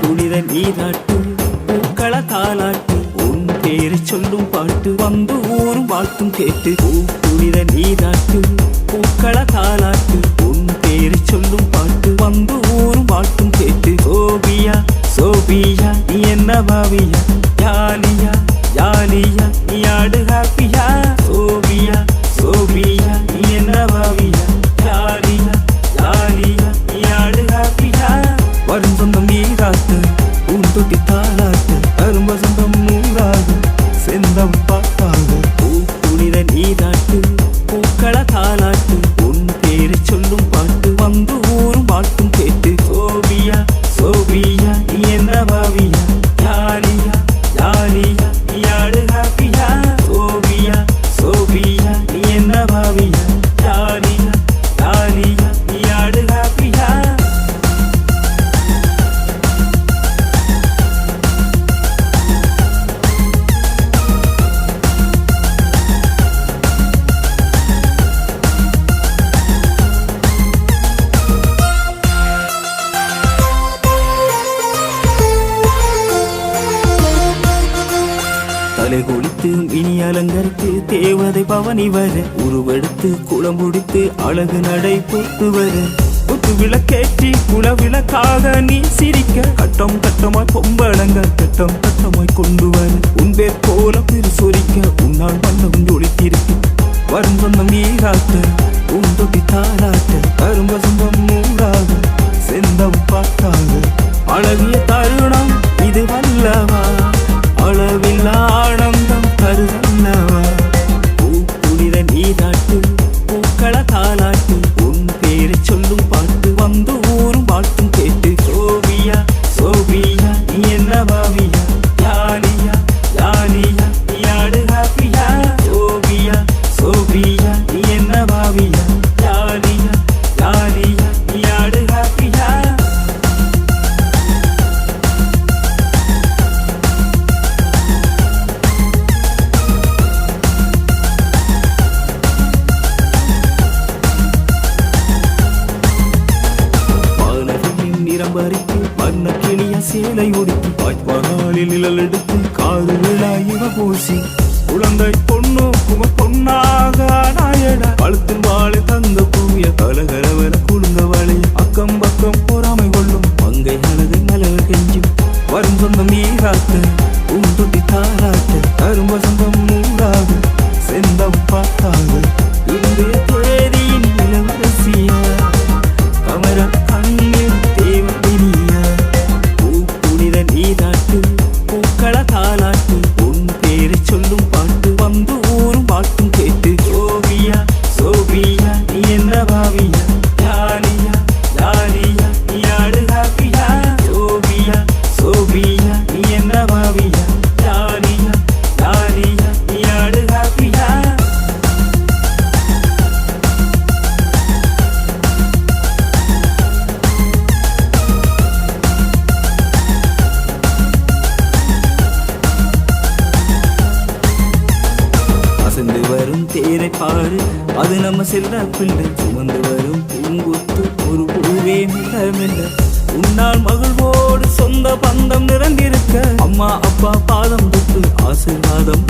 புனித நீராட்டு பூக்கள தாலாட்டு உன் பேரை சொல்லும் பாட்டு வந்து ஊரும் வாழ்த்தும் கேட்டு. புனித நீராட்டு பூக்கள தாலாட்டு உன் தொட்டி தாளாட்டு அரும்பசந்தம் சொந்தம் செந்தம் பார்த்தாது பூ புனித நீராட்டு. பூக்கள தாளாட்டு. உன் தலை குளித்து இனி அலங்கரித்து தேவதை பவனி வர உருவெடுத்து குளம் முடித்து அழகு நடை போட்டு வர. குத்து விளக்கேற்றி குல விளக்காக நீ சிரிக்க கட்டம் கட்டமாய் பொம்பளங்க கட்டம் கட்டமாய் கொண்டு வர. உன் பேர் போல பெரு சொரிக்க உன்னால் வண்ணம் ஒளித்திருக்கு வரும் சொந்தம் நீ உன் பறித்து வண்ண கிளிய சேலை உடுத்தி வாய்ப்பாலில் நிழல் எடுத்து காது விழா இவ பூசி. குழந்தை பொண்ணோ கும பொண்ணாக நாயடா பழுத்தின் வாழை தந்த பூவிய கலகரவர குழுங்க வழி அக்கம் பக்கம் பொறாமை கொள்ளும் மங்கை அழகு நலவு கெஞ்சும். வரும் சொந்தம் நீராட்டு உன் தொட்டி தாரா. பாரு அது நம்ம செல்ல பிள்ளை சுமந்து வரும் பூங்குத்து ஒரு பூவே மில்ல மில்ல உன்னால் மகிழ்வோடு சொந்த பந்தம் நிறந்திருக்க அம்மா அப்பா பாதம் தொட்டு ஆசீர்வாதம்